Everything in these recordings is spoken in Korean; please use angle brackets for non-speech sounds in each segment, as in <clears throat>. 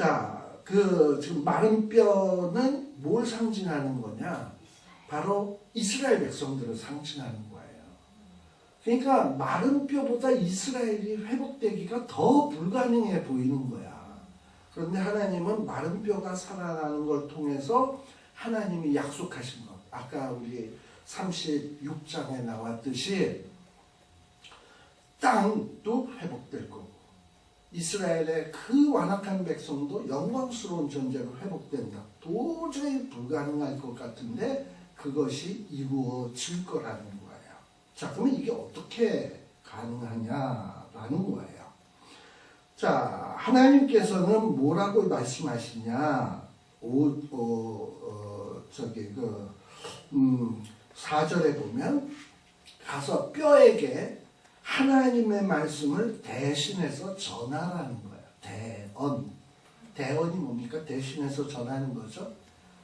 자, 그 지금 마른 뼈는 뭘 상징하는 거냐? 바로 이스라엘 백성들을 상징하는 거예요. 그러니까 마른 뼈보다 이스라엘이 회복되기가 더 불가능해 보이는 거야. 그런데 하나님은 마른 뼈가 살아나는 걸 통해서 하나님이 약속하신 것. 아까 우리 36장에 나왔듯이 땅도 회복될 거고 이스라엘의 그 완악한 백성도 영광스러운 존재로 회복된다. 도저히 불가능할 것 같은데 그것이 이루어질 거라는 거예요. 자, 그러면 이게 어떻게 가능하냐라는 거예요. 자, 하나님께서는 뭐라고 말씀하시냐? 오, 어, 어, 저기, 그, 음, 4절에 보면, 가서 뼈에게 하나님의 말씀을 대신해서 전하라는 거예요. 대언. 대언이 뭡니까? 대신해서 전하는 거죠.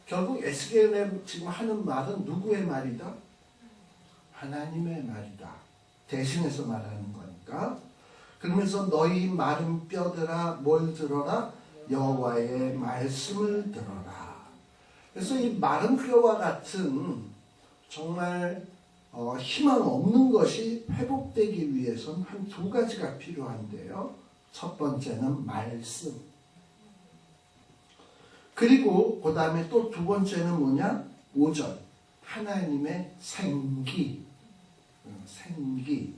결국 에스겔에 지금 하는 말은 누구의 말이다? 하나님의 말이다. 대신해서 말하는 거니까. 그러면서 너희 마른 뼈들아 뭘 들어라? 여호와의 말씀을 들어라. 그래서 이 마른 뼈와 같은 정말 어, 희망 없는 것이 회복되기 위해선 한두 가지가 필요한데요. 첫 번째는 말씀. 그리고 그 다음에 또 두 번째는 뭐냐? 오전. 하나님의 생기. 음, 생기.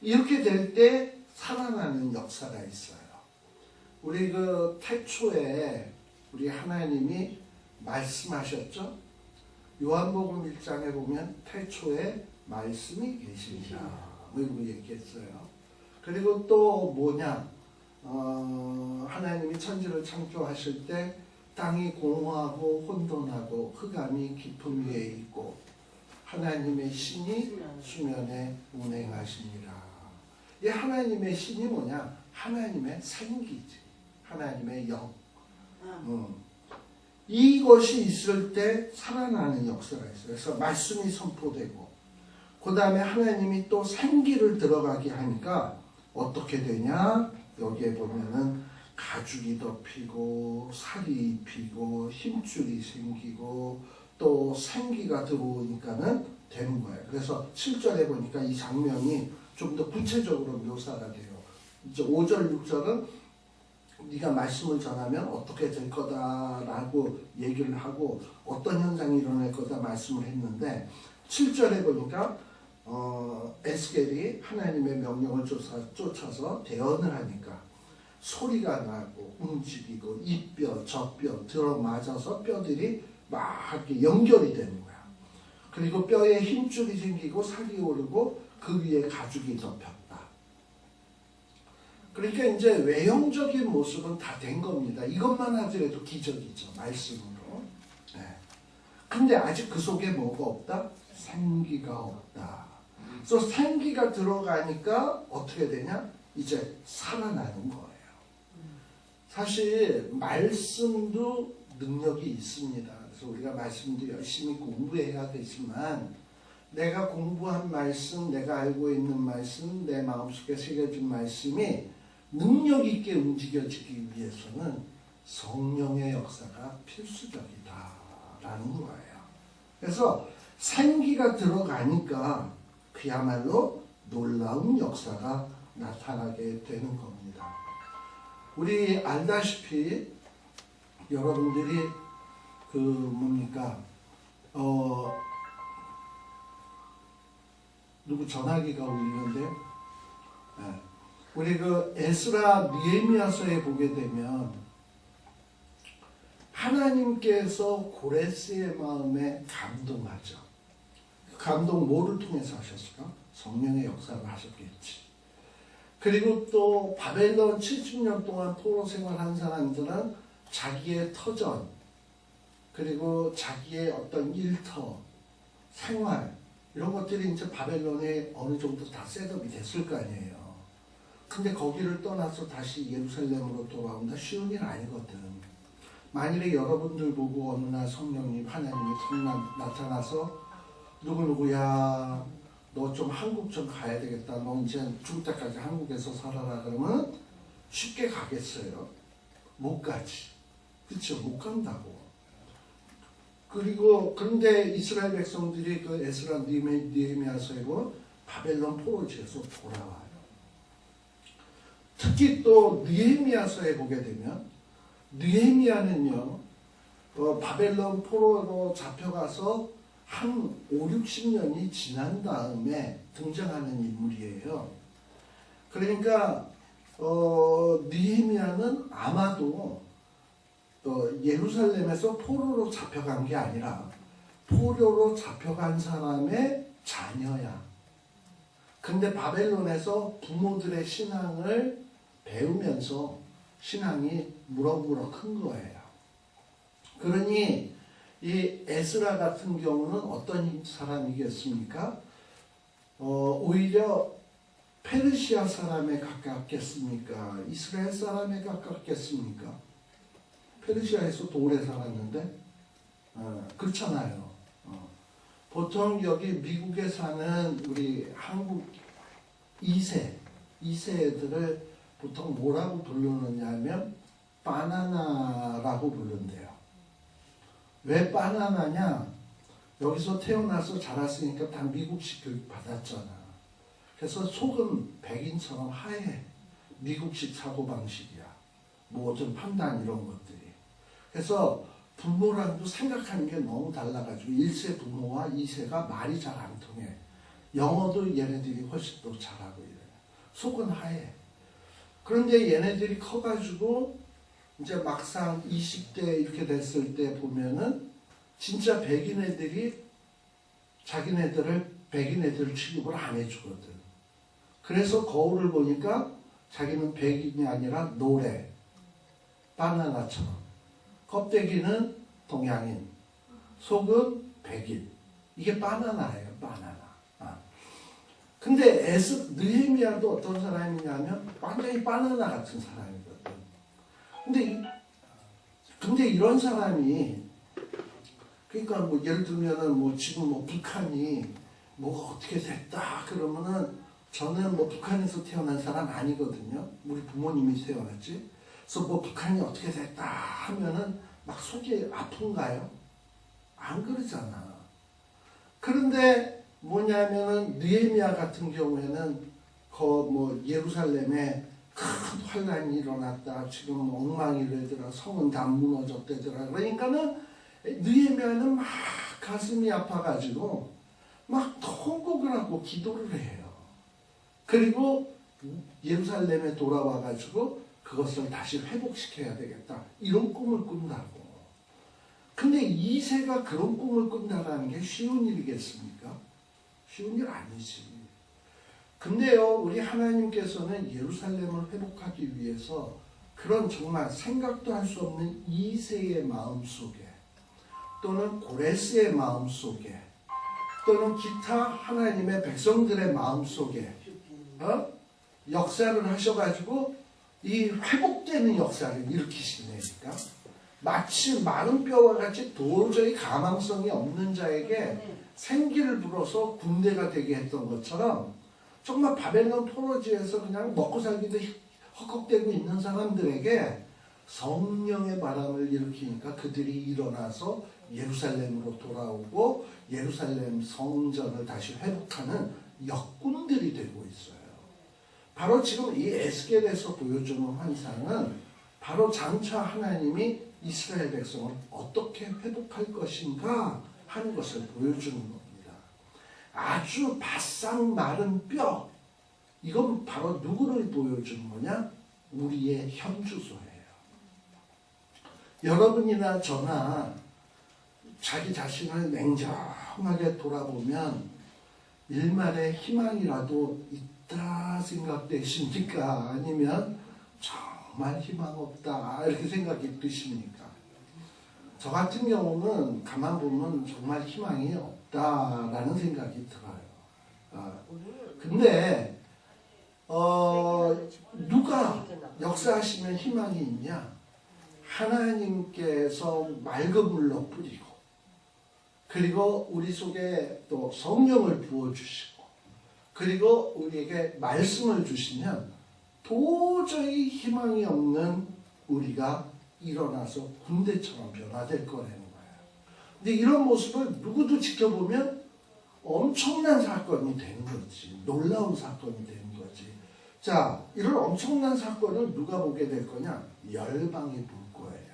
이렇게 될 때 살아나는 역사가 있어요. 우리 그 태초에 우리 하나님이 말씀하셨죠? 요한복음 1장에 보면 태초에 말씀이 계시니라. 뭐 이거 얘기했어요. 그리고 또 뭐냐? 어, 하나님이 천지를 창조하실 때 땅이 공허하고 혼돈하고 흑암이 깊은 위에 있고 하나님의 신이 수면에 운행하시니라. 이 하나님의 신이 뭐냐? 하나님의 생기지. 하나님의 영. 음. 이것이 있을 때 살아나는 역사가 있어요. 그래서 말씀이 선포되고, 그 다음에 하나님이 또 생기를 들어가게 하니까 어떻게 되냐? 여기에 보면은 가죽이 덮이고, 살이 입히고, 힘줄이 생기고, 또 생기가 들어오니까는 되는 거예요. 그래서 7절에 보니까 이 장면이 좀 더 구체적으로 묘사가 돼요. 이제 5절, 6절은 네가 말씀을 전하면 어떻게 될 거다라고 얘기를 하고 어떤 현상이 일어날 거다 말씀을 했는데 7절에 보니까 어, 에스겔이 하나님의 명령을 쫓아, 쫓아서 대언을 하니까 소리가 나고 움직이고 이뼈 저뼈 들어맞아서 뼈들이 막 연결이 되는 거야. 그리고 뼈에 힘줄이 생기고 살이 오르고 그 위에 가죽이 덮였다. 그러니까 이제 외형적인 모습은 다 된 겁니다. 이것만 하더라도 기적이죠. 말씀으로. 네. 근데 아직 그 속에 뭐가 없다? 생기가 없다. 그래서 생기가 들어가니까 어떻게 되냐? 이제 살아나는 거예요. 사실 말씀도 능력이 있습니다. 그래서 우리가 말씀도 열심히 공부해야 되지만 내가 공부한 말씀, 내가 알고 있는 말씀, 내 마음속에 새겨진 말씀이 능력 있게 움직여지기 위해서는 성령의 역사가 필수적이다라는 거예요. 그래서 생기가 들어가니까 그야말로 놀라운 역사가 나타나게 되는 겁니다. 우리 알다시피 여러분들이 그 뭡니까 어 누구 전화기가 울리는데 네. 우리 그 에스라 니에미아서에 보게 되면 하나님께서 고레스의 마음에 감동하죠. 그 감동 뭐를 통해서 하셨을까? 성령의 역사를 하셨겠지. 그리고 또 바벨론 70년 동안 포로 생활한 사람들은 자기의 터전, 그리고 자기의 어떤 일터, 생활, 이런 것들이 이제 바벨론에 어느 정도 다 셋업이 됐을 거 아니에요. 근데 거기를 떠나서 다시 예루살렘으로 돌아온다 쉬운 일 아니거든. 만일에 여러분들 보고 어느 날 성령님 하나님이 성난 나타나서 누구 누구야 너 좀 한국 좀 가야 되겠다. 너 이제 죽을 때까지 한국에서 살아라 그러면 쉽게 가겠어요. 못 가지. 그렇죠? 못 간다고. 그리고 그런데 이스라엘 백성들이 그 에스라 니메 니에미아서에고 바벨론 포로지에서 돌아와요. 특히 또 느헤미야서에 보게 되면 느헤미야는요 어, 바벨론 포로로 잡혀가서 한 5, 60년이 지난 다음에 등장하는 인물이에요. 그러니까 어, 느헤미야는 아마도 어, 예루살렘에서 포로로 잡혀간 게 아니라 포로로 잡혀간 사람의 자녀야. 근데 바벨론에서 부모들의 신앙을 배우면서 신앙이 무럭무럭 큰 거예요. 그러니 이 에스라 같은 경우는 어떤 사람이겠습니까? 어, 오히려 페르시아 사람에 가깝겠습니까? 이스라엘 사람에 가깝겠습니까? 페르시아에서 오래 살았는데 어, 그렇잖아요. 어. 보통 여기 미국에 사는 우리 한국 2세, 2세 애들을 보통 뭐라고 부르느냐면 바나나라고 부른대요. 왜 바나나냐? 여기서 태어나서 자랐으니까 다 미국식 교육 받았잖아. 그래서 속은 백인처럼 하얘. 미국식 사고방식이야. 모든 판단 이런 것들이. 그래서 부모랑도 생각하는 게 너무 달라가지고 1세 부모와 2세가 말이 잘 안 통해. 영어도 얘네들이 훨씬 더 잘하고 이래요. 속은 하얘. 그런데 얘네들이 커가지고 이제 막상 20대 이렇게 됐을 때 보면은 진짜 백인 애들이 자기네들을 백인 애들 취급을 안 해주거든. 그래서 거울을 보니까 자기는 백인이 아니라 노래, 바나나처럼. 껍데기는 동양인, 속은 백인. 이게 바나나예요, 바나나. 아. 근데 에스, 느헤미야도 어떤 사람이냐면 완전히 바나나 같은 사람이거든. 근데, 이- 근데 이런 사람이 그러니까 뭐 예를 들면은 뭐 지금 뭐 북한이 뭐가 어떻게 됐다 그러면은 저는 뭐 북한에서 태어난 사람 아니거든요. 우리 부모님이 태어났지. 그래서 뭐 북한이 어떻게 됐다 하면은 막 속이 아픈가요? 안 그러잖아. 그런데 뭐냐면은 느헤미야 같은 경우에는 그뭐 예루살렘에 큰 환란이 일어났다. 지금 엉망이 되더라. 성은 다 무너졌대더라. 그러니까는 느헤미야는 막 가슴이 아파가지고 막 통곡을 하고 기도를 해요. 그리고 예루살렘에 돌아와가지고 그것을 다시 회복시켜야 되겠다. 이런 꿈을 꾼다고. 근데 이세가 그런 꿈을 꾼다는 게 쉬운 일이겠습니까? 쉬운 일 아니지. 근데요, 우리 하나님께서는 예루살렘을 회복하기 위해서 그런 정말 생각도 할 수 없는 이세의 마음 속에 또는 고레스의 마음 속에 또는 기타 하나님의 백성들의 마음 속에 어? 역사를 하셔가지고 이 회복되는 역사를 일으키시니까 마치 마른 뼈와 같이 도저히 가망성이 없는 자에게 생기를 불어서 군대가 되게 했던 것처럼 정말 바벨론 포로지에서 그냥 먹고 살기도 헉헉대고 있는 사람들에게 성령의 바람을 일으키니까 그들이 일어나서 예루살렘으로 돌아오고 예루살렘 성전을 다시 회복하는 역군들이 되고 있어요. 바로 지금 이 에스겔에서 보여주는 환상은 바로 장차 하나님이 이스라엘 백성을 어떻게 회복할 것인가 하는 것을 보여주는 겁니다. 아주 바싹 마른 뼈. 이건 바로 누구를 보여주는 거냐? 우리의 현주소예요. 여러분이나 저나 자기 자신을 냉정하게 돌아보면 일말의 희망이라도 있다 생각되십니까? 아니면 정말 희망 없다 이렇게 생각이 드십니까? 저 같은 경우는 가만 보면 정말 희망이 없다라는 생각이 들어요. 아, 근데 어, 누가 역사하시면 희망이 있냐? 하나님께서 맑은 물로 뿌리고 그리고 우리 속에 또 성령을 부어주시고 그리고 우리에게 말씀을 주시면 도저히 희망이 없는 우리가 일어나서 군대처럼 변화될 거라는 거예요. 근데 이런 모습을 누구도 지켜보면 엄청난 사건이 되는 거지. 놀라운 사건이 되는 거지. 자, 이런 엄청난 사건을 누가 보게 될 거냐? 열방이 볼 거예요.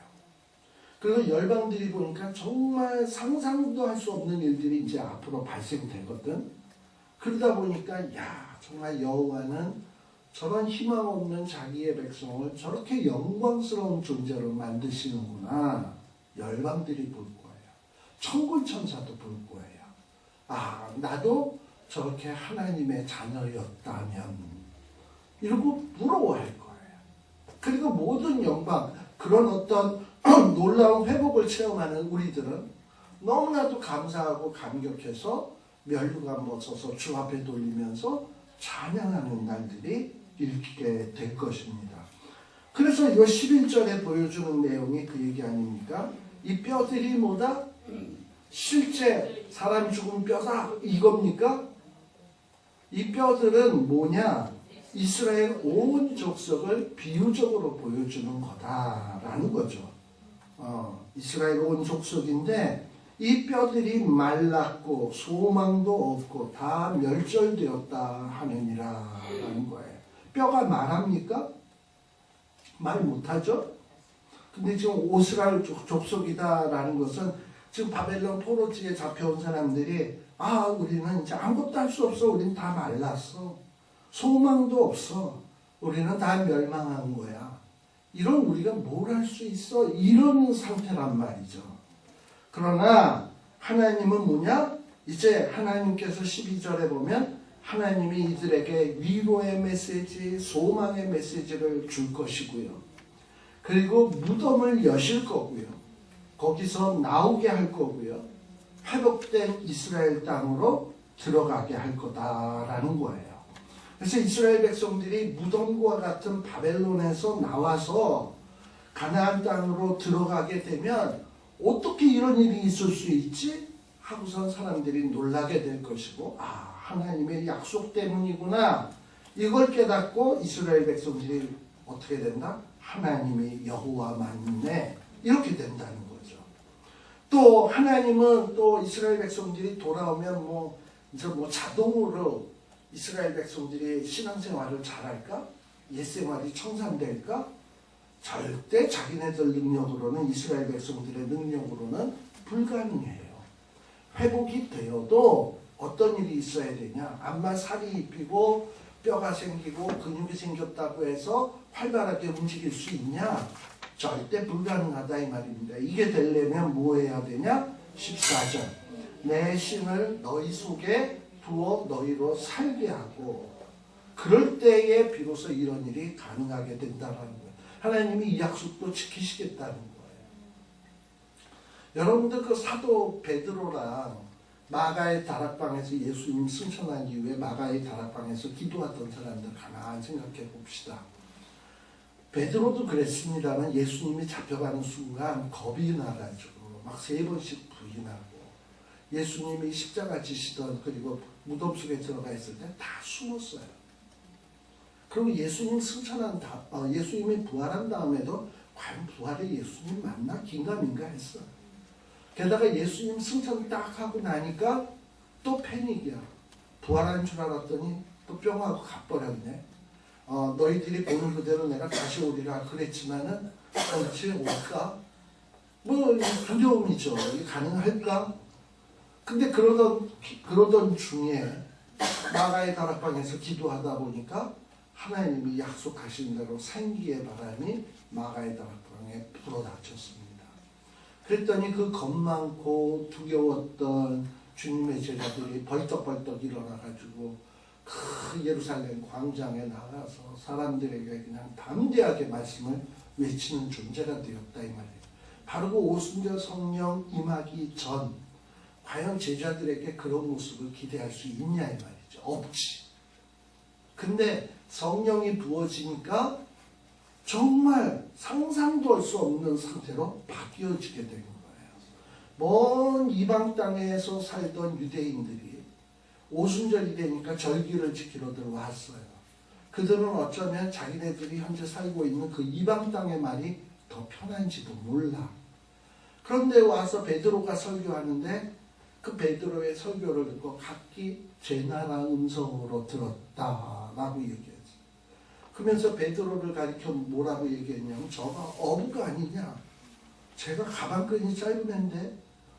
그리고 열방들이 보니까 정말 상상도 할 수 없는 일들이 이제 앞으로 발생되거든. 그러다 보니까 야 정말 여호와는 저런 희망 없는 자기의 백성을 저렇게 영광스러운 존재로 만드시는구나. 열방들이 볼 거예요. 천군 천사도 볼 거예요. 아 나도 저렇게 하나님의 자녀였다면 이러고 부러워할 거예요. 그리고 모든 영광 그런 어떤 <clears throat> 놀라운 회복을 체험하는 우리들은 너무나도 감사하고 감격해서 멸류관 벗어서 주 앞에 돌리면서 찬양하는 날들이 있게 될 것입니다. 그래서 이 11절에 보여주는 내용이 그 얘기 아닙니까? 이 뼈들이 뭐다? 실제 사람 죽은 뼈다 이겁니까? 이 뼈들은 뭐냐? 이스라엘 온 족속을 비유적으로 보여주는 거다라는 거죠. 어, 이스라엘 온 족속인데 이 뼈들이 말랐고 소망도 없고 다 멸절되었다 하느니라 라는 거예요. 뼈가 말합니까? 말 못하죠? 근데 지금 오스랄 족- 족속이다라는 것은 지금 바벨론 포로지에 잡혀온 사람들이 아 우리는 이제 아무것도 할 수 없어. 우리는 다 말랐어. 소망도 없어. 우리는 다 멸망한 거야. 이런 우리가 뭘 할 수 있어? 이런 상태란 말이죠. 그러나 하나님은 뭐냐? 이제 하나님께서 12절에 보면 하나님이 이들에게 위로의 메시지 소망의 메시지를 줄 것이고요 그리고 무덤을 여실 거고요 거기서 나오게 할 거고요. 회복된 이스라엘 땅으로 들어가게 할 거다라는 거예요. 그래서 이스라엘 백성들이 무덤과 같은 바벨론에서 나와서 가나안 땅으로 들어가게 되면 어떻게 이런 일이 있을 수 있지? 하고선 사람들이 놀라게 될 것이고 아 하나님의 약속 때문이구나 이걸 깨닫고 이스라엘 백성들이 어떻게 된다? 하나님이 여호와 맞네 이렇게 된다는 거죠. 또 하나님은 또 이스라엘 백성들이 돌아오면 뭐 이제 뭐 자동으로 이스라엘 백성들이 신앙생활을 잘할까? 옛생활이 청산될까? 절대 자기네들 능력으로는 이스라엘 백성들의 능력으로는 불가능해요. 회복이 되어도 어떤 일이 있어야 되냐? 암만 살이 입히고 뼈가 생기고 근육이 생겼다고 해서 활발하게 움직일 수 있냐? 절대 불가능하다 이 말입니다. 이게 되려면 뭐 해야 되냐? 14절. 내 신을 너희 속에 두어 너희로 살게 하고 그럴 때에 비로소 이런 일이 가능하게 된다는 거예요. 하나님이 이 약속도 지키시겠다는 거예요. 여러분들 그 사도 베드로랑 마가의 다락방에서 예수님 승천한 이후에 마가의 다락방에서 기도하던 사람들 가만히 생각해 봅시다. 베드로도 그랬습니다만 예수님이 잡혀가는 순간 겁이 나가지고 막 세 번씩 부인하고 예수님이 십자가 지시던 그리고 무덤 속에 들어가 있을 때 다 숨었어요. 그리고 예수님 승천한 다 어, 예수님이 부활한 다음에도 과연 부활의 예수님 맞나 긴가민가 했어요. 게다가 예수님 승천 딱 하고 나니까 또 패닉이야. 부활한 줄 알았더니 또 뿅하고 가버렸네. 어, 너희들이 보는 그대로 내가 다시 오리라 그랬지만은 그렇지 올까? 뭐 두려움이죠. 이게 가능할까? 근데 그러던 그러던 중에 마가의 다락방에서 기도하다 보니까 하나님이 약속하신 대로 생기의 바람이 마가의 다락방에 불어닥쳤습니다. 그랬더니 그 겁 많고 두려웠던 주님의 제자들이 벌떡벌떡 일어나가지고 그 예루살렘 광장에 나가서 사람들에게 그냥 담대하게 말씀을 외치는 존재가 되었다 이 말이에요. 바로 그 오순절 성령 임하기 전 과연 제자들에게 그런 모습을 기대할 수 있냐 이 말이죠. 없지. 근데 성령이 부어지니까 정말 상상도 할 수 없는 상태로 바뀌어지게 된 거예요. 먼 이방 땅에서 살던 유대인들이 오순절이 되니까 절기를 지키러 들어왔어요. 그들은 어쩌면 자기네들이 현재 살고 있는 그 이방 땅의 말이 더 편한지도 몰라. 그런데 와서 베드로가 설교하는데 그 베드로의 설교를 듣고 각기 제 나라 음성으로 들었다라고 얘기했지. 그러면서 베드로를 가리켜 뭐라고 얘기했냐면 저가 어부가 아니냐. 제가 가방끈이 짧은 앤데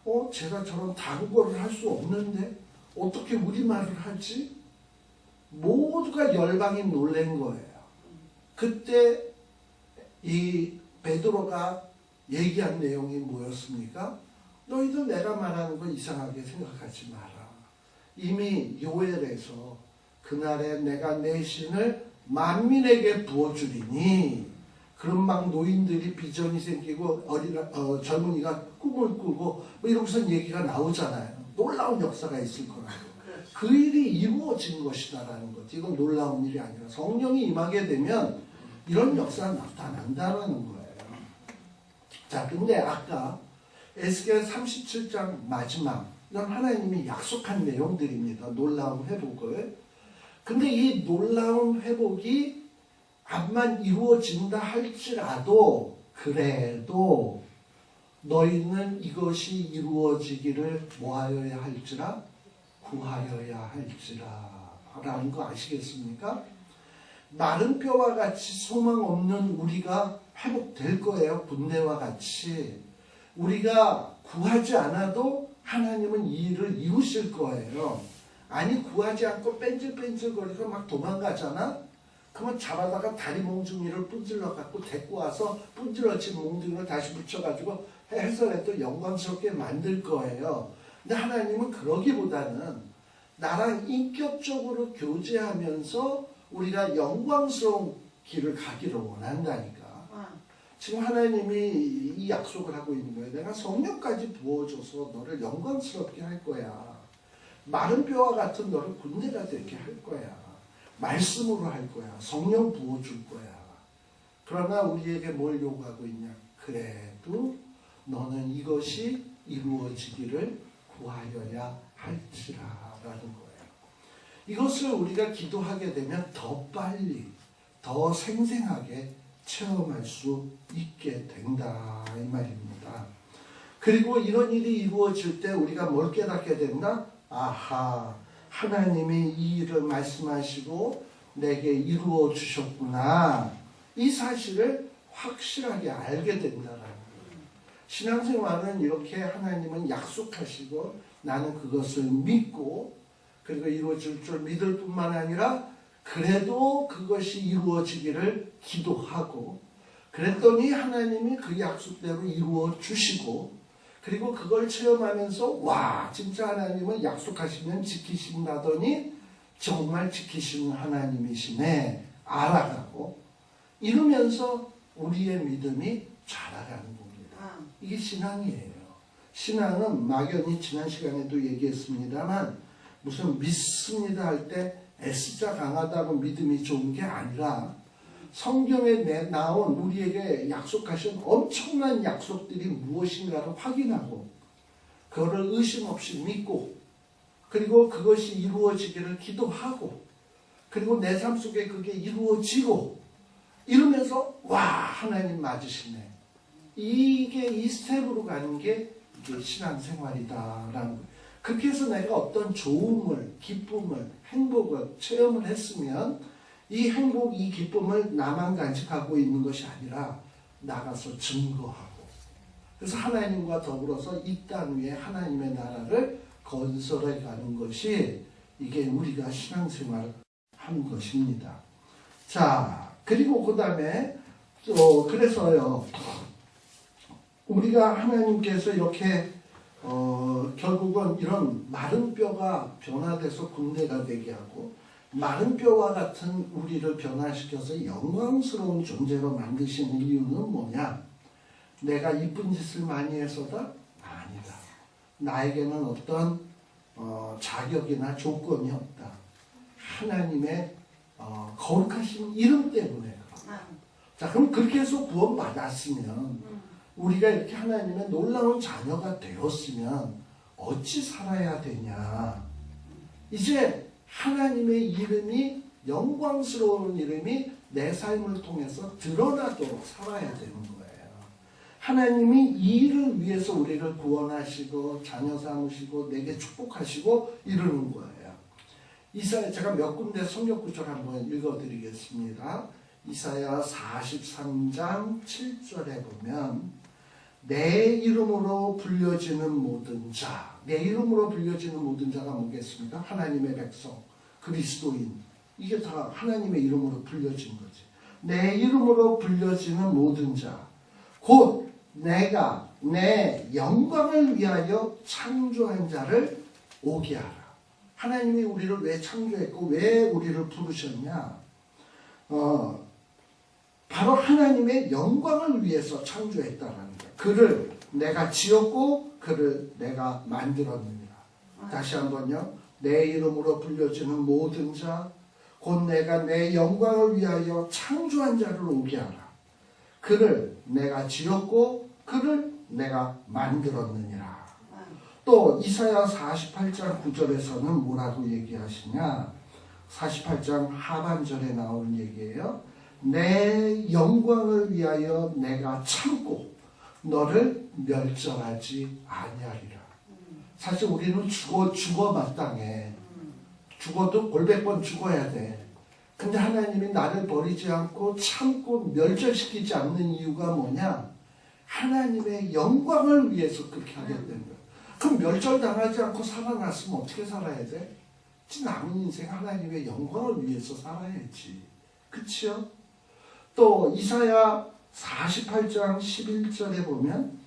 어 제가 저런 다국어를 할 수 없는데 어떻게 우리말을 하지? 모두가 열방이 놀란 거예요. 그때 이 베드로가 얘기한 내용이 뭐였습니까? 너희들 내가 말하는 거 이상하게 생각하지 마라. 이미 요엘에서 그날에 내가 내 신을 만민에게 부어주리니 그런 막 노인들이 비전이 생기고 어리라 어, 젊은이가 꿈을 꾸고 뭐 이러면서 얘기가 나오잖아요. 놀라운 역사가 있을 거라고. 그 일이 이루어진 것이다라는 거지. 이건 놀라운 일이 아니라 성령이 임하게 되면 이런 역사가 나타난다라는 거예요. 자, 근데 아까 에스겔 37장 마지막 이건 하나님이 약속한 내용들입니다. 놀라운 회복을. 근데 이 놀라운 회복이 암만 이루어진다 할지라도 그래도 너희는 이것이 이루어지기를 뭐하여야 할지라 구하여야 할지라 라는 거 아시겠습니까? 마른 뼈와 같이 소망 없는 우리가 회복될 거예요. 군대와 같이. 우리가 구하지 않아도 하나님은 이 일을 이루실 거예요. 아니 구하지 않고 뺀질뺀질거리고 막 도망가잖아? 그러면 잡아다가 다리 몽둥이를 분질러 갖고 데리고 와서 분질러진 몽둥이를 다시 붙여가지고 해서 또 영광스럽게 만들 거예요. 근데 하나님은 그러기보다는 나랑 인격적으로 교제하면서 우리가 영광스러운 길을 가기를 원한다니까. 지금 하나님이 이 약속을 하고 있는 거예요. 내가 성령까지 부어줘서 너를 영광스럽게 할 거야. 마른 뼈와 같은 너를 군대가 되게 할 거야. 말씀으로 할 거야. 성령 부어줄 거야. 그러나 우리에게 뭘 요구하고 있냐? 그래도 너는 이것이 이루어지기를 구하여야 할지라라는 거예요. 이것을 우리가 기도하게 되면 더 빨리, 더 생생하게 체험할 수 있게 된다 이 말입니다. 그리고 이런 일이 이루어질 때 우리가 뭘 깨닫게 된다? 아하, 하나님이 이 일을 말씀하시고 내게 이루어 주셨구나. 이 사실을 확실하게 알게 된다라는. 신앙생활은 이렇게 하나님은 약속하시고 나는 그것을 믿고 그리고 이루어질 줄 믿을 뿐만 아니라 그래도 그것이 이루어지기를 기도하고 그랬더니 하나님이 그 약속대로 이루어 주시고 그리고 그걸 체험하면서 와 진짜 하나님은 약속하시면 지키신다더니 정말 지키시는 하나님이시네 알아가고 이러면서 우리의 믿음이 자라가는 겁니다. 이게 신앙이에요. 신앙은 막연히 지난 시간에도 얘기했습니다만 무슨 믿습니다 할 때 S자 강하다고 믿음이 좋은 게 아니라 성경에 내- 나온 우리에게 약속하신 엄청난 약속들이 무엇인가를 확인하고 그거를 의심 없이 믿고 그리고 그것이 이루어지기를 기도하고 그리고 내 삶 속에 그게 이루어지고 이러면서 와 하나님 맞으시네 이게 이 스텝으로 가는 게 신앙생활이다라는 거예요. 그렇게 해서 내가 어떤 좋음을, 기쁨을, 행복을 체험을 했으면 이 행복, 이 기쁨을 나만 간직하고 있는 것이 아니라 나가서 증거하고 그래서 하나님과 더불어서 이 땅 위에 하나님의 나라를 건설해 가는 것이 이게 우리가 신앙생활을 하는 것입니다. 자, 그리고 그 다음에 또 그래서요 우리가 하나님께서 이렇게 어, 결국은 이런 마른 뼈가 변화돼서 군대가 되게 하고 마른 뼈와 같은 우리를 변화시켜서 영광스러운 존재로 만드시는 이유는 뭐냐? 내가 이쁜 짓을 많이 해서다? 아니다. 나에게는 어떤 어, 자격이나 조건이 없다. 하나님의 어, 거룩하신 이름 때문에 그렇다. 자, 그럼 그렇게 해서 구원받았으면 우리가 이렇게 하나님의 놀라운 자녀가 되었으면 어찌 살아야 되냐? 이제 하나님의 이름이 영광스러운 이름이 내 삶을 통해서 드러나도록 살아야 되는 거예요. 하나님이 이 일을 위해서 우리를 구원하시고 자녀 삼으시고 내게 축복하시고 이러는 거예요. 이사야 제가 몇 군데 성경 구절 한번 읽어드리겠습니다. 이사야 43장 7절에 보면 내 이름으로 불려지는 모든 자, 내 이름으로 불려지는 모든 자가 뭐겠습니까? 하나님의 백성, 그리스도인. 이게 다 하나님의 이름으로 불려진 거지. 내 이름으로 불려지는 모든 자, 곧 내가 내 영광을 위하여 창조한 자를 오게 하라. 하나님이 우리를 왜 창조했고 왜 우리를 부르셨냐? 어, 바로 하나님의 영광을 위해서 창조했다라는 거야. 그를 내가 지었고 그를 내가 만들었느니라. 다시 한번요. 내 이름으로 불려지는 모든 자, 곧 내가 내 영광을 위하여 창조한 자를 오게 하라. 그를 내가 지었고 그를 내가 만들었느니라. 또 이사야 48장 9절에서는 뭐라고 얘기하시냐? 48장 하반절에 나오는 얘기예요. 내 영광을 위하여 내가 참고 너를 멸절하지 아니하리라. 사실 우리는 죽어 죽어 마땅해. 죽어도 골백 번 죽어야 돼. 근데 하나님이 나를 버리지 않고 참고 멸절시키지 않는 이유가 뭐냐? 하나님의 영광을 위해서 그렇게 하겠다는 거야. 그럼 멸절당하지 않고 살아났으면 어떻게 살아야 돼? 지 남은 인생 하나님의 영광을 위해서 살아야지. 그치요? 또 이사야 48장 11절에 보면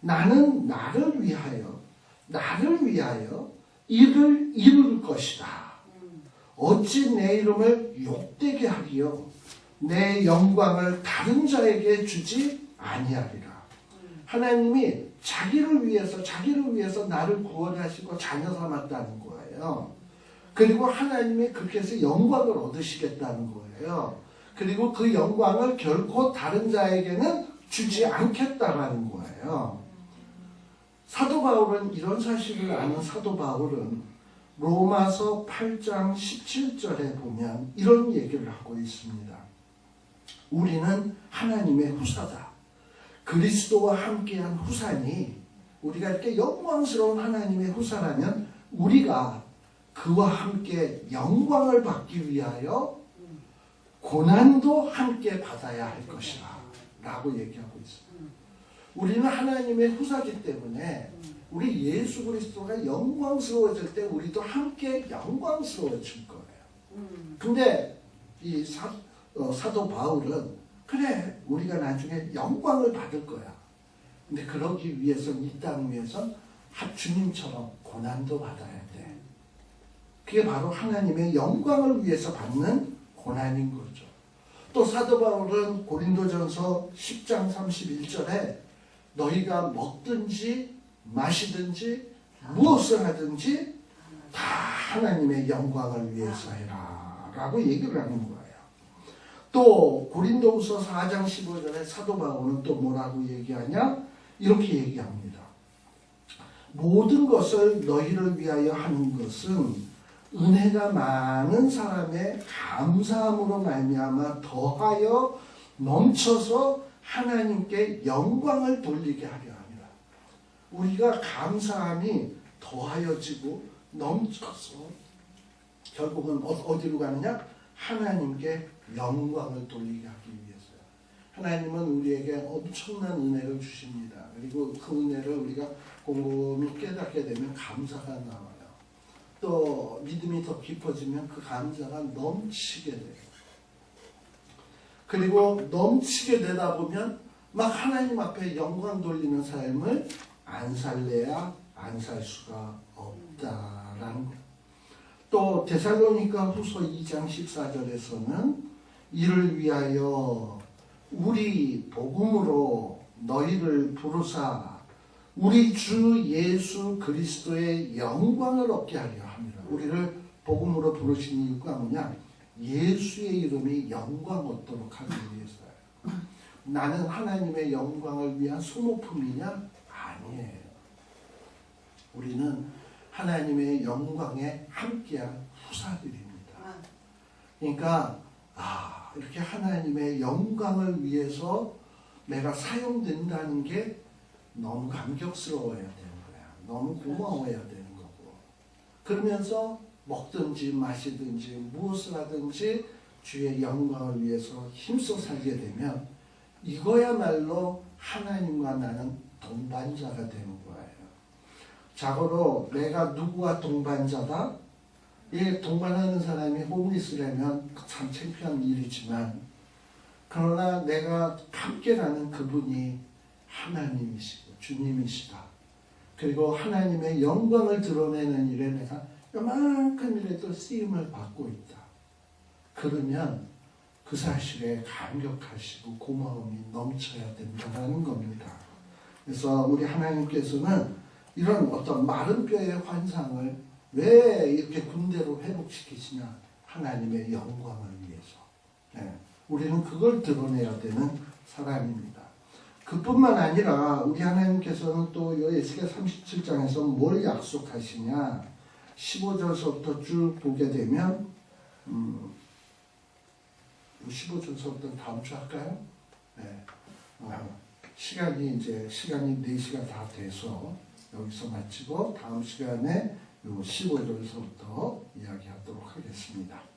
나는 나를 위하여 나를 위하여 이를 이룰 것이다. 어찌 내 이름을 욕되게 하리요 내 영광을 다른 자에게 주지 아니하리라. 하나님이 자기를 위해서 자기를 위해서 나를 구원하시고 자녀 삼았다는 거예요. 그리고 하나님이 그렇게 해서 영광을 얻으시겠다는 거예요. 그리고 그 영광을 결코 다른 자에게는 주지 않겠다라는 거예요. 바울은 이런 사실을 아는 사도 바울은 로마서 8장 17절에 보면 이런 얘기를 하고 있습니다. 우리는 하나님의 후사다. 그리스도와 함께한 후사니 우리가 이렇게 영광스러운 하나님의 후사라면 우리가 그와 함께 영광을 받기 위하여 고난도 함께 받아야 할 것이다. 라고 얘기하고 있습니다. 우리는 하나님의 후사기 때문에 우리 예수 그리스도가 영광스러워질 때 우리도 함께 영광스러워질 거예요. 근데 이 사, 어, 사도 바울은 그래 우리가 나중에 영광을 받을 거야. 근데 그러기 위해서는 이 땅 위에서 주님처럼 고난도 받아야 돼. 그게 바로 하나님의 영광을 위해서 받는 고난인 거죠. 또 사도 바울은 고린도전서 10장 31절에 너희가 먹든지 마시든지 무엇을 하든지 다 하나님의 영광을 위해서 해라 라고 얘기를 하는 거예요. 또 고린도후서 4장 15절에 사도 바울은 또 뭐라고 얘기하냐? 이렇게 얘기합니다. 모든 것을 너희를 위하여 하는 것은 은혜가 많은 사람의 감사함으로 말미암아 더하여 넘쳐서 하나님께 영광을 돌리게 하려. 우리가 감사함이 더하여지고 넘쳐서 결국은 어- 어디로 가느냐? 하나님께 영광을 돌리게 하기 위해서요. 하나님은 우리에게 엄청난 은혜를 주십니다. 그리고 그 은혜를 우리가 곰곰이 깨닫게 되면 감사가 나와요. 또 믿음이 더 깊어지면 그 감사가 넘치게 돼요. 그리고 넘치게 되다 보면 막 하나님 앞에 영광 돌리는 삶을 안 살래야 안 살 수가 없다라는 거예요. 또 데살로니가 후서 2장 14절에서는 이를 위하여 우리 복음으로 너희를 부르사 우리 주 예수 그리스도의 영광을 얻게 하려 합니다. 우리를 복음으로 부르신 이유가 뭐냐? 예수의 이름이 영광 얻도록 하기 위해서요. 나는 하나님의 영광을 위한 소모품이냐? 아니에요. 우리는 하나님의 영광에 함께한 후사들입니다. 그러니까 아 이렇게 하나님의 영광을 위해서 내가 사용된다는 게 너무 감격스러워야 되는 거야. 너무 고마워야 되는 거고. 그러면서 먹든지 마시든지 무엇을 하든지 주의 영광을 위해서 힘써 살게 되면 이거야말로 하나님과 나는 동반자가 되는 거예요. 자고로 내가 누구와 동반자다? 예, 동반하는 사람이 홈리스라면 참 창피한 일이지만 그러나 내가 함께라는 그분이 하나님이시고 주님이시다. 그리고 하나님의 영광을 드러내는 일에 내가 요만큼이라도 쓰임을 받고 있다. 그러면 그 사실에 감격하시고 고마움이 넘쳐야 된다는 겁니다. 그래서 우리 하나님께서는 이런 어떤 마른 뼈의 환상을 왜 이렇게 군대로 회복시키시냐? 하나님의 영광을 위해서. 네. 우리는 그걸 드러내야 되는 사람입니다. 그뿐만 아니라 우리 하나님께서는 또 에스겔 37장에서 뭘 약속하시냐? 15절서부터 쭉 보게 되면 음, 15절서부터 다음 주 할까요? 네. 어, 시간이 이제 시간이 4시가 다 돼서 여기서 마치고 다음 시간에 요 15절서부터 이야기하도록 하겠습니다.